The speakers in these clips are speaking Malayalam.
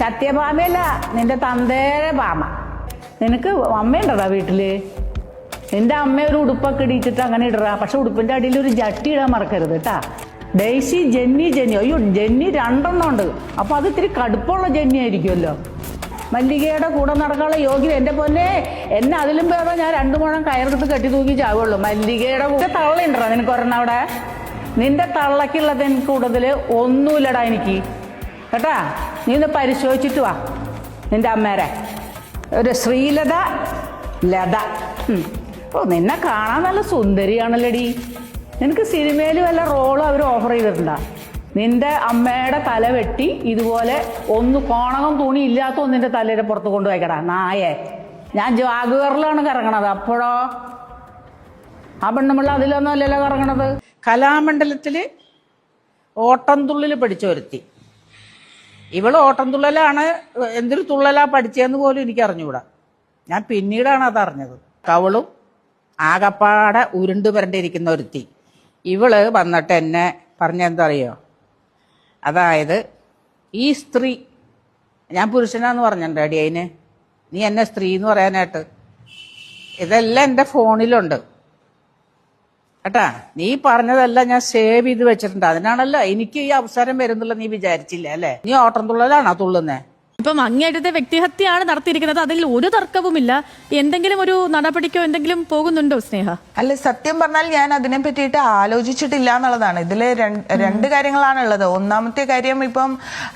സത്യഭാമയല്ല നിന്റെ തന്തേരെ ഭാമ നിനക്ക് അമ്മയുണ്ടടാ വീട്ടിൽ? നിന്റെ അമ്മ ഒരു ഉടുപ്പൊക്കെ ഇടിച്ചിട്ട് അങ്ങനെ ഇടറാ. പക്ഷെ ഉടുപ്പിന്റെ അടിയിൽ ഒരു ജട്ടി ഇടാൻ മറക്കരുത് കേട്ടാ ഡെയ്സി ജെന്നി ജെന്നി. അയ്യോ ജെന്നി രണ്ടെണ്ണം ഉണ്ട്. അപ്പൊ അത് ഇത്തിരി കടുപ്പമുള്ള ജെന്നി ആയിരിക്കുമല്ലോ. മല്ലികയുടെ കൂടെ നടക്കാനുള്ള യോഗ്യ എന്റെ പൊന്നെ. എന്നെ അതിലും ഭേദം ഞാൻ രണ്ടു മുഴം കയറെടുത്ത് കെട്ടി തൂക്കി ചാവുള്ളൂ. മല്ലികയുടെ കൂടെ തള്ളയുണ്ടോ നിനക്ക് ഒരെണ്ണം അവിടെ? നിന്റെ തള്ളക്കുള്ളത് എനിക്ക് കൂടുതൽ ഒന്നുമില്ലടാ എനിക്ക്. കേട്ടാ? നീ ഒന്ന് പരിശോധിച്ചിട്ട് വാ. നിന്റെ അമ്മേരെ. ഒരു ശ്രീലത ലത. ഓ നിന്നെ കാണാൻ നല്ല സുന്ദരിയാണല്ലോടി. നിനക്ക് സിനിമയിൽ വല്ല റോളും അവർ ഓഫർ ചെയ്തിട്ടുണ്ടാ? നിന്റെ അമ്മയുടെ തല വെട്ടി ഇതുപോലെ ഒന്ന് കോണകം തുണി ഇല്ലാത്ത ഒന്നിന്റെ തലയുടെ പുറത്ത് കൊണ്ടുപോയിക്കടാ. നായേ. ഞാൻ ജാഗുവറിലാണ് കറങ്ങണത്. അപ്പോഴോ? ആ പെണ്ണുമ്പിള്ള അതിലൊന്നും അല്ലല്ലോ കറങ്ങണത്. കലാമണ്ഡലത്തിൽ ഓട്ടംതുള്ളിൽ പഠിച്ച ഒരുത്തി ഓട്ടം ഓട്ടംതുള്ളലാണ് എന്തൊരു തുള്ളലാ പഠിച്ചതെന്ന് പോലും എനിക്ക് അറിഞ്ഞുകൂടാ ഞാൻ പിന്നീടാണ് അത് അറിഞ്ഞത് കവളും ആകപ്പാടെ ഉരുണ്ട് വരണ്ടിരിക്കുന്ന ഒരുത്തി. ഇവൾ വന്നിട്ട് എന്നെ പറഞ്ഞെന്താ അറിയോ അതായത് ഈ സ്ത്രീ ഞാൻ പുരുഷനാന്ന് പറഞ്ഞിട്ടുണ്ട് അടി അതിന് നീ എന്നെ സ്ത്രീ എന്ന് പറയാനായിട്ട്. ഇതെല്ലാം എന്റെ ഫോണിലുണ്ട്. കേട്ടാ നീ പറഞ്ഞതല്ല ഞാൻ സേവ് ചെയ്ത് വെച്ചിട്ടുണ്ട്. അതിനാണല്ലോ എനിക്ക് ഈ അവസരം വരുന്നുള്ള നീ വിചാരിച്ചില്ല അല്ലേ? നീ ഓട്ടം തുള്ളലാണോ തുള്ളുന്നേ? ഇപ്പം അങ്ങേയറ്റത്തെ വ്യക്തിഹത്യയാണ് നടത്തിയിരിക്കുന്നത്. അതിൽ ഒരു തർക്കവുമില്ല. എന്തെങ്കിലും ഒരു നടപടിക്കോ എന്തെങ്കിലും പോകുന്നുണ്ടോ സ്നേഹ? അല്ല സത്യം പറഞ്ഞാൽ ഞാൻ അതിനെ പറ്റിയിട്ട് ആലോചിച്ചിട്ടില്ല എന്നുള്ളതാണ്. ഇതിൽ രണ്ട് കാര്യങ്ങളാണ് ഉള്ളത് ഒന്നാമത്തെ കാര്യം ഇപ്പം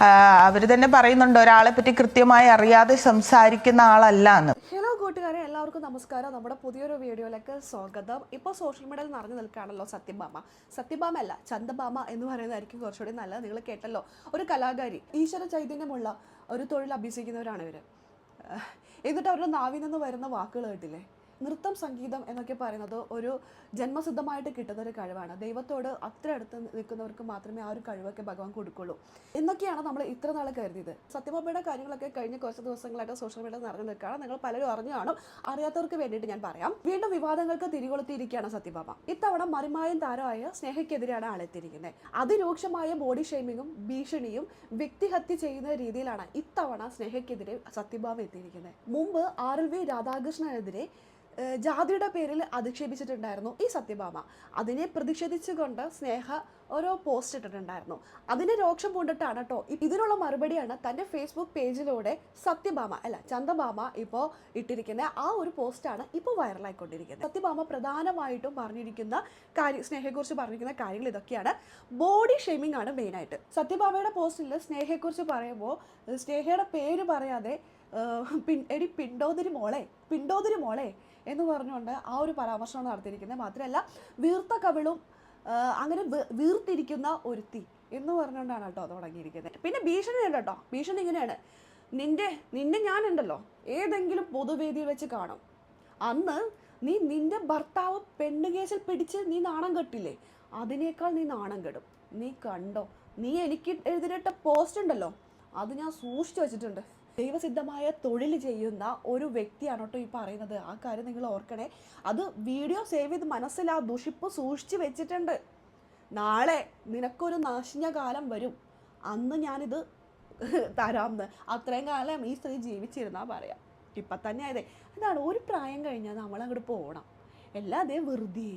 അവർ അവർ തന്നെ പറയുന്നുണ്ട് ഒരാളെ പറ്റി കൃത്യമായി അറിയാതെ സംസാരിക്കുന്ന ആളല്ല എന്ന്. കൂട്ടുകാരെ എല്ലാവർക്കും നമസ്കാരം. നമ്മുടെ പുതിയൊരു വീഡിയോയിലേക്ക് സ്വാഗതം. ഇപ്പോൾ സോഷ്യൽ മീഡിയയിൽ നിറഞ്ഞു നിൽക്കുകയാണല്ലോ സത്യഭാമ. സത്യഭാമ അല്ല ചന്ദഭാമ എന്ന് പറയുന്നതായിരിക്കും കുറച്ചുകൂടി നല്ലത്. നിങ്ങൾ കേട്ടല്ലോ ഒരു കലാകാരി ഈശ്വര ചൈതന്യമുള്ള ഒരു തൊഴിൽ അഭ്യസിക്കുന്നവരാണ് ഇവർ എന്നിട്ട് അവരുടെ നാവിൽ നിന്ന് വരുന്ന വാക്കുകൾ കേട്ടില്ലേ? നൃത്തം സംഗീതം എന്നൊക്കെ പറയുന്നത് ഒരു ജന്മസിദ്ധമായിട്ട് കിട്ടുന്ന ഒരു കഴിവാണ്. ദൈവത്തോട് അത്ര അടുത്ത് നിൽക്കുന്നവർക്ക് മാത്രമേ ആ ഒരു കഴിവൊക്കെ ഭഗവാൻ കൊടുക്കുള്ളൂ. എന്നൊക്കെയാണ് നമ്മൾ ഇത്ര നാൾ കരുതിയത്. സത്യഭാമയുടെ കാര്യങ്ങളൊക്കെ കഴിഞ്ഞ കുറച്ച് ദിവസങ്ങളായിട്ട് സോഷ്യൽ മീഡിയ നിറഞ്ഞു നിൽക്കുകയാണ്. നിങ്ങൾ പലരും അറിഞ്ഞു കാണും. അറിയാത്തവർക്ക് വേണ്ടിയിട്ട് ഞാൻ പറയാം. വീണ്ടും വിവാദങ്ങൾക്ക് തിരികൊളുത്തിയിരിക്കുകയാണ് സത്യഭാമ ഇത്തവണ മറിമായും താരമായ സ്നേഹയ്ക്കെതിരെയാണ് ആളെത്തിയിരിക്കുന്നത്. അതിരൂക്ഷമായ ബോഡി ഷെയ്മിങ്ങും ഭീഷണിയും വ്യക്തിഹത്യ ചെയ്യുന്ന രീതിയിലാണ് ഇത്തവണ സ്നേഹയ്ക്കെതിരെ സത്യഭാമ എത്തിയിരിക്കുന്നത്. മുമ്പ് ആർ എൽ വി രാധാകൃഷ്ണനെതിരെ ജാതിയുടെ പേരിൽ അധിക്ഷേപിച്ചിട്ടുണ്ടായിരുന്നു ഈ സത്യഭാമ. അതിനെ പ്രതിഷേധിച്ചുകൊണ്ട് സ്നേഹ ഓരോ പോസ്റ്റ് ഇട്ടിട്ടുണ്ടായിരുന്നു. അതിനെ രോക്ഷം പൂണ്ടിട്ടാണ് കേട്ടോ ഇതിനുള്ള മറുപടിയാണ് തന്റെ ഫേസ്ബുക്ക് പേജിലൂടെ സത്യഭാമ അല്ല ചന്ദഭാമ ഇപ്പോൾ ഇട്ടിരിക്കുന്ന ആ ഒരു പോസ്റ്റാണ് ഇപ്പോൾ വൈറലായിക്കൊണ്ടിരിക്കുന്നത് സത്യഭാമ പ്രധാനമായിട്ടും പറഞ്ഞിരിക്കുന്ന കാര്യം സ്നേഹയെക്കുറിച്ച് പറഞ്ഞിരിക്കുന്ന കാര്യങ്ങൾ ഇതൊക്കെയാണ്. ബോഡി ഷെയ്മിംഗ് ആണ് മെയിനായിട്ട് സത്യഭാമയുടെ പോസ്റ്റിൽ സ്നേഹയെക്കുറിച്ച് പറയുമ്പോൾ സ്നേഹയുടെ പേര് പറയാതെ പിൻ- എടി പിണ്ടോതിരി മോളെ പിണ്ടോതിരി മോളെ എന്ന് പറഞ്ഞുകൊണ്ട് ആ ഒരു പരാമർശമാണ് നടത്തിയിരിക്കുന്നത്. മാത്രമല്ല വീർത്ത കവിളും അങ്ങനെ വീർത്തിരിക്കുന്ന ഒരുത്തി എന്ന് പറഞ്ഞുകൊണ്ടാണ് കേട്ടോ തുടങ്ങിയിരിക്കുന്നത്. പിന്നെ ഭീഷണി ഉണ്ട് കേട്ടോ. ഭീഷണി ഇങ്ങനെയാണ്. നിന്റെ നിന്നെ ഞാനുണ്ടല്ലോ. ഏതെങ്കിലും പൊതുവേദിയിൽ വെച്ച് കാണും. അന്ന് നീ നിന്റെ ഭർത്താവ് പെണ്ണ് കേസിൽ പിടിച്ച് നീ നാണം കെട്ടില്ലേ? അതിനേക്കാൾ നീ നാണം കെടും. നീ കണ്ടോ? നീ എനിക്ക് എഴുതിയിട്ട പോസ്റ്റ് ഉണ്ടല്ലോ. അത് ഞാൻ സൂക്ഷിച്ചു വെച്ചിട്ടുണ്ട്. ദൈവസിദ്ധമായ തൊഴിൽ ചെയ്യുന്ന ഒരു വ്യക്തിയാണ് കേട്ടോ ഈ പറയുന്നത്. ആ കാര്യം നിങ്ങൾ ഓർക്കണേ. അത് വീഡിയോ സേവ് ചെയ്ത് മനസ്സിൽ ആ ദുഷിപ്പ് സൂക്ഷിച്ച് വെച്ചിട്ടുണ്ട്. നാളെ നിനക്കൊരു നാശിഞ്ഞ കാലം വരും. അന്ന് ഞാനിത് തരാമെന്ന്. അത്രയും കാലം ഈ സ്ത്രീ ജീവിച്ചിരുന്നാ പറയാം. ഇപ്പം തന്നെ അതെ അതാണ് ഒരു പ്രായം കഴിഞ്ഞാൽ നമ്മൾ അങ്ങോട്ട് എല്ലാം അല്ലാതെ വെറുതെ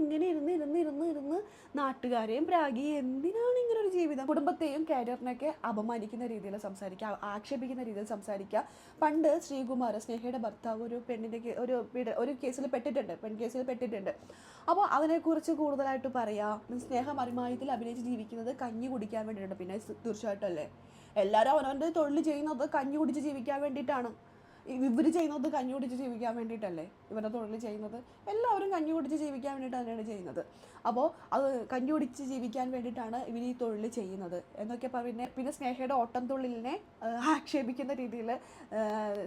ഇങ്ങനെ ഇരുന്ന് ഇരുന്ന് ഇരുന്ന് ഇരുന്ന് നാട്ടുകാരെയും പ്രാഗി എന്തിനാണ് ഇങ്ങനെ ഒരു ജീവിതം? കുടുംബത്തെയും കാരിയറിനെയൊക്കെ അപമാനിക്കുന്ന രീതിയിൽ സംസാരിക്കുക ആക്ഷേപിക്കുന്ന രീതിയിൽ സംസാരിക്കുക. പണ്ട് ശ്രീകുമാർ സ്നേഹയുടെ ഭർത്താവ് ഒരു പെണ്ണിന്റെ ഒരു ഒരു കേസിൽ പെട്ടിട്ടുണ്ട് പെൺ കേസിൽ പെട്ടിട്ടുണ്ട്. അപ്പോൾ അതിനെക്കുറിച്ച് കൂടുതലായിട്ട് പറയാം സ്നേഹ മറിമായത്തിൽ അഭിനയിച്ച് ജീവിക്കുന്നത് കഞ്ഞി കുടിക്കാൻ വേണ്ടിയിട്ടുണ്ട്. പിന്നെ തീർച്ചയായിട്ടും അല്ലേ? എല്ലാവരും അവനവന്റെ തൊഴിൽ ചെയ്യുന്നത് കഞ്ഞി കുടിച്ച് ജീവിക്കാൻ വേണ്ടിയിട്ടാണ്. ഇവർ ചെയ്യുന്നത് കഞ്ഞി കുടിച്ച് ജീവിക്കാൻ വേണ്ടിയിട്ടല്ലേ? ഇവരുടെ തൊഴിൽ ചെയ്യുന്നത്. എല്ലാവരും കഞ്ഞി കുടിച്ച് ജീവിക്കാൻ വേണ്ടിയിട്ട് തന്നെയാണ് ചെയ്യുന്നത്. അപ്പോൾ അത് കഞ്ഞി കുടിച്ച് ജീവിക്കാൻ വേണ്ടിയിട്ടാണ് ഇവർ ഈ തൊഴിൽ ചെയ്യുന്നത്. എന്നൊക്കെ പറഞ്ഞ് പിന്നെ സ്നേഹയുടെ ഓട്ടം തൊഴിലിനെ ആക്ഷേപിക്കുന്ന രീതിയിൽ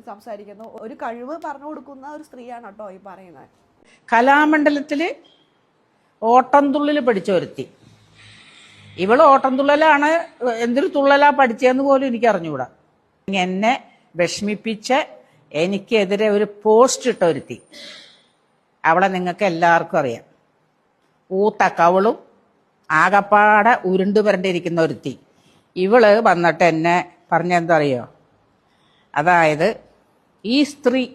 സംസാരിക്കുന്നു. ഒരു കഴിവ് പറഞ്ഞു കൊടുക്കുന്ന ഒരു സ്ത്രീയാണ് കേട്ടോ ഈ പറയുന്നത്. കലാമണ്ഡലത്തിൽ ഓട്ടം തുള്ളിൽ പഠിച്ച ഇവൾ ഓട്ടം തുള്ളലാണ് എന്തൊരു തുള്ളലാ പഠിച്ചതെന്ന് പോലും എനിക്ക് അറിഞ്ഞുകൂടാ എന്നെ വിഷമിപ്പിച്ച് എനിക്കെതിരെ ഒരു പോസ്റ്റ് ഇട്ട ഒരുത്തി. അവളെ നിങ്ങൾക്ക് എല്ലാവർക്കും അറിയാം. ഊത്ത കവളും ആകപ്പാടെ ഉരുണ്ടു വരണ്ടിരിക്കുന്ന ഒരുത്തി. ഇവൾ വന്നിട്ട് എന്നെ പറഞ്ഞെന്താ അറിയോ അതായത് ഈ സ്ത്രീ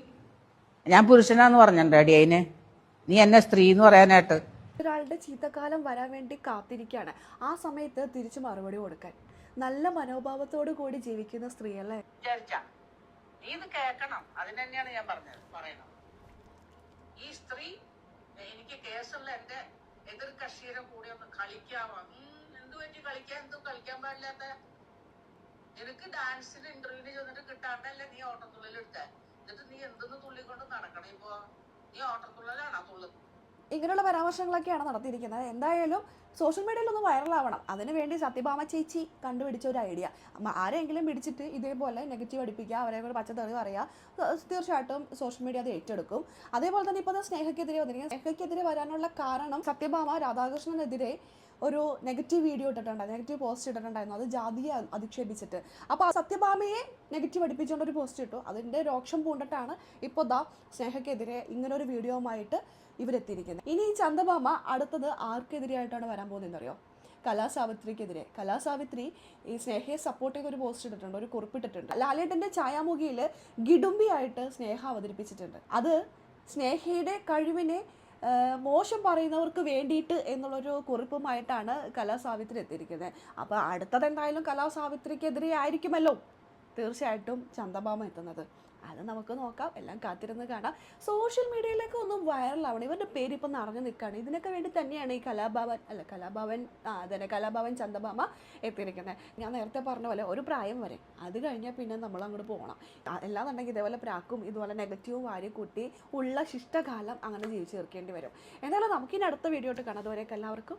ഞാൻ പുരുഷനാന്ന് പറഞ്ഞിട്ടുണ്ട് അടി അതിന് നീ എന്നെ സ്ത്രീ എന്ന് പറയാനായിട്ട്. ഒരാളുടെ ചീത്തക്കാലം വരാൻ വേണ്ടി കാത്തിരിക്കുകയാണ് ആ സമയത്ത് തിരിച്ചു മറുപടി കൊടുക്കാൻ. നല്ല മനോഭാവത്തോടു കൂടി ജീവിക്കുന്ന സ്ത്രീയല്ലേ? വിചാരിച്ച. നീ ഇത് കേൾക്കണം. അതിന് തന്നെയാണ് ഞാൻ പറഞ്ഞത് പറയണം. ഈ സ്ത്രീ എനിക്ക് കേസുള്ള എന്റെ എതിർ കക്ഷിയുടെ കൂടെ ഒന്ന് കളിക്കാമോ എന്തു പറ്റി കളിക്കാൻ? എന്തും കളിക്കാൻ പാടില്ലാത്ത? നിനക്ക് ഡാൻസിന് ഇന്റർവ്യൂവിന് ചെന്നിട്ട് കിട്ടാണ്ടല്ലേ നീ ഓട്ടത്തുള്ളിൽ എടുത്തേ? എന്നിട്ട് നീ എന്തെന്ന് തുള്ളിക്കൊണ്ട് നടക്കണം ഇപ്പോ? നീ ഓട്ടത്തുള്ളിലാണോ തുള്ളുന്നത്? ഇങ്ങനെയുള്ള പരാമർശങ്ങളൊക്കെയാണ് നടത്തിയിരിക്കുന്നത്. എന്തായാലും സോഷ്യൽ മീഡിയയിൽ ഒന്ന് വൈറലാവണം അതിനുവേണ്ടി സത്യഭാമ ചേച്ചി കണ്ടുപിടിച്ച ഒരു ഐഡിയ ആരെങ്കിലും പിടിച്ചിട്ട് ഇതേപോലെ നെഗറ്റീവ് അടിപ്പിക്കുക അവരെ കൂടെ പച്ചത്തെറി പറയുക തീർച്ചയായിട്ടും സോഷ്യൽ മീഡിയ അത് ഏറ്റെടുക്കും. അതേപോലെ തന്നെ ഇപ്പോൾ സ്നേഹയ്ക്കെതിരെ വന്നിരിക്കുന്നത് സ്നേഹയ്ക്കെതിരെ വരാനുള്ള കാരണം സത്യഭാമ രാധാകൃഷ്ണനെതിരെ ഒരു നെഗറ്റീവ് വീഡിയോ ഇട്ടിട്ടുണ്ടായിരുന്നു. നെഗറ്റീവ് പോസ്റ്റ് ഇട്ടിട്ടുണ്ടായിരുന്നു. അത് ജാതിയെ അധിക്ഷേപിച്ചിട്ട്. അപ്പോൾ ആ സത്യഭാമയെ നെഗറ്റീവ് അടിപ്പിച്ചുകൊണ്ട് ഒരു പോസ്റ്റ് ഇട്ടു. അതിന്റെ രോക്ഷം പൂണ്ടിട്ടാണ് ഇപ്പോൾ ദാ സ്നേഹയ്ക്കെതിരെ ഇങ്ങനൊരു വീഡിയോവുമായിട്ട് ഇവരെത്തിയിരിക്കുന്നത്. ഇനി ഈ ചന്ദഭാമ അടുത്തത് ആർക്കെതിരെയായിട്ടാണ് വരാൻ പോകുന്നതെന്ന് അറിയോ കലാസാവിത്രിക്കെതിരെ കലാസാവിത്രി ഈ സ്നേഹയെ സപ്പോർട്ട് ചെയ്ത് ഒരു പോസ്റ്റ് ഇട്ടിട്ടുണ്ട്. ഒരു കുറിപ്പിട്ടിട്ടുണ്ട് ലാലേട്ടന്റെ ഛായാമുഖിയിൽ ഗിഡുംബിയായിട്ട് സ്നേഹ അവതരിപ്പിച്ചിട്ടുണ്ട്. അത് സ്നേഹയുടെ കഴിവിനെ മോശം പറയുന്നവർക്ക് വേണ്ടിയിട്ട് എന്നുള്ളൊരു കുറിപ്പുമായിട്ടാണ് കലാസാവിത്രി എത്തിയിരിക്കുന്നത്. അപ്പോൾ അടുത്തത് എന്തായാലും കലാസാവിത്രിക്കെതിരെ ആയിരിക്കുമല്ലോ. തീർച്ചയായിട്ടും ചന്ദഭാമ എത്തുന്നത്. അത് നമുക്ക് നോക്കാം. എല്ലാം കാത്തിരുന്ന് കാണാം. സോഷ്യൽ മീഡിയയിലേക്ക് ഒന്നും വൈറലാവണം. ഇവരുടെ പേര് ഇപ്പം നിറഞ്ഞു നിൽക്കുകയാണ്. ഇതിനൊക്കെ വേണ്ടി തന്നെയാണ് ഈ കലാഭവൻ അല്ല കലാഭവൻ അതന്നെ കലാഭവൻ ചന്ദഭാമ എത്തിയിരിക്കുന്നത്. ഞാൻ നേരത്തെ പറഞ്ഞ പോലെ ഒരു പ്രായം വരെ. അത് കഴിഞ്ഞാൽ പിന്നെ നമ്മൾ അങ്ങോട്ട് പോകണം അല്ലാന്നുണ്ടെങ്കിൽ ഇതേപോലെ പ്രാക്കും ഇതുപോലെ നെഗറ്റീവ് വാരി കൂട്ടി ഉള്ള ശിഷ്ടകാലം അങ്ങനെ ജീവിച്ചു തീർക്കേണ്ടി വരും. എന്തായാലും നമുക്കിനി അടുത്ത വീഡിയോ ആയിട്ട് കാണാം. അതുവരെയൊക്കെ എല്ലാവർക്കും.